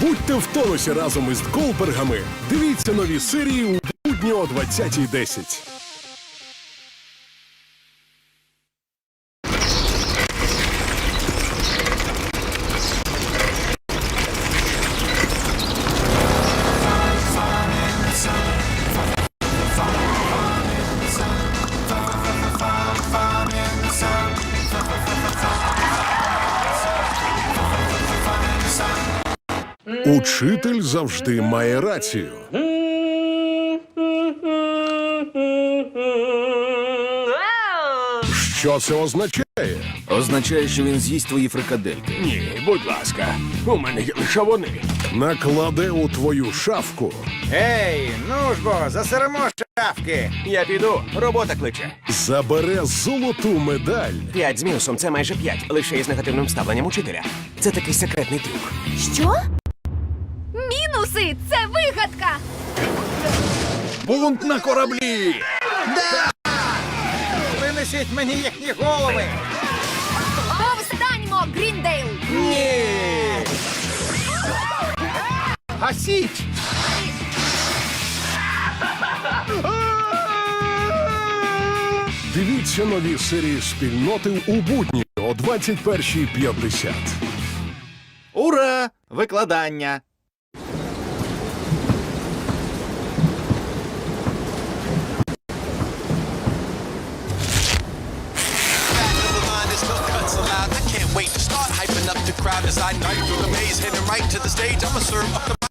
Будьте в тонусі разом із Голбергами. Дивіться нові серії у будні о 20.10. Учитель завжди має рацію. Що це означає? Означає, що він з'їсть твої фрикадельки. Ні, будь ласка, у мене є лише вони. Накладе у твою шафку, Ей, ну ж бо, засеремо шафки. Я піду, робота кличе. забере золоту медаль П'ять з мінусом це майже п'ять, лише із негативним ставленням учителя. Це такий секретний трюк. Що? Мінуси це вигадка! Бунт на кораблі! Винесіть мені їхні голови. Повстаньмо, Гріндейл! Ні. Гасіть. Дивіться нові серії спільноти у будні о 21.50. Ура! Викладання. Crowd as I knife through the maze, heading right to the stage. I'ma serve up the